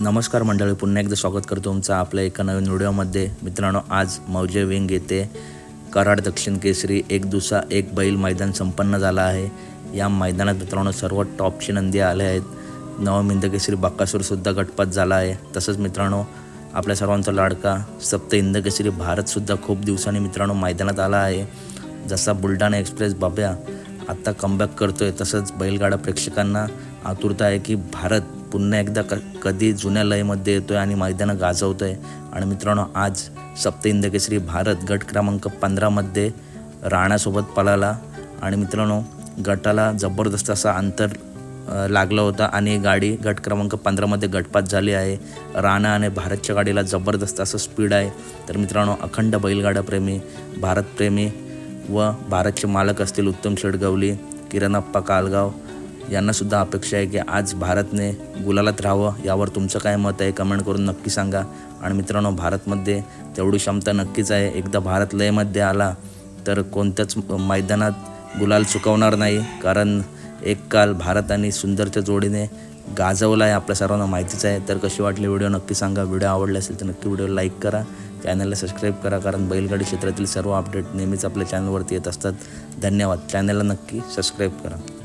नमस्कार मंडळी पुन्हा एकदा स्वागत करतो तुमचं आपल्या एका नवीन व्हिडिओमध्ये. मित्रांनो आज मौजे विंग येथे कराड दक्षिण केसरी एक दुसा एक बैल मैदान संपन्न झालं आहे. या मैदानात मित्रांनो सर्व टॉपचे नंदी आले आहेत. नवमिंद केसरी बाकासूरसुद्धा गटपात झाला आहे. तसंच मित्रांनो आपल्या सर्वांचा लाडका सप्त हिंद केसरी भारतसुद्धा खूप दिवसांनी मित्रांनो मैदानात आला आहे. जसा बुलढाणा एक्सप्रेस बाब्या आत्ता कमबॅक करतोय. तसंच बैलगाडा प्रेक्षकांना आतुरता आहे की भारत पुन्हा एकदा क कधी जुन्या लयमध्ये आहे आणि मैदानं गाजवतो आहे आणि मित्रांनो आज सप्तहिंद केसरी भारत गट क्रमांक पंधरामध्ये राणासोबत पळाला. आणि मित्रांनो गटाला जबरदस्त असा अंतर लागलं लागला होता आणि गाडी गट क्रमांक पंधरामध्ये गटपात झाली आहे. राणा आणि भारतच्या गाडीला जबरदस्त असं स्पीड आहे. तर मित्रांनो अखंड बैलगाडाप्रेमी भारतप्रेमी व भारतचे मालक असतील उत्तम शेडगवली किरणप्पा कालगाव यांनासुद्धा अपेक्षा आहे की आज भारतने गुलालात राहावं यावर तुमचं काय मत आहे? कमेंट करून नक्की सांगा. आणि मित्रांनो भारतमध्ये तेवढी क्षमता नक्कीच आहे. एकदा भारत लयमध्ये आला तर कोणत्याच मैदानात गुलाल चुकवणार नाही. कारण एक काल भारत आणि सुंदरच्या जोडीने गाजवला आहे आपल्या सर्वांना माहितीच आहे. तर कशी वाटली व्हिडिओ नक्की सांगा. व्हिडिओ आवडले असेल तर नक्की व्हिडिओ लाईक करा. चॅनलला सबस्क्राईब करा कारण बैलगाडी क्षेत्रातील सर्व अपडेट नेहमीच आपल्या चॅनलवरती येत असतात. धन्यवाद. चॅनलला नक्की सबस्क्राईब करा.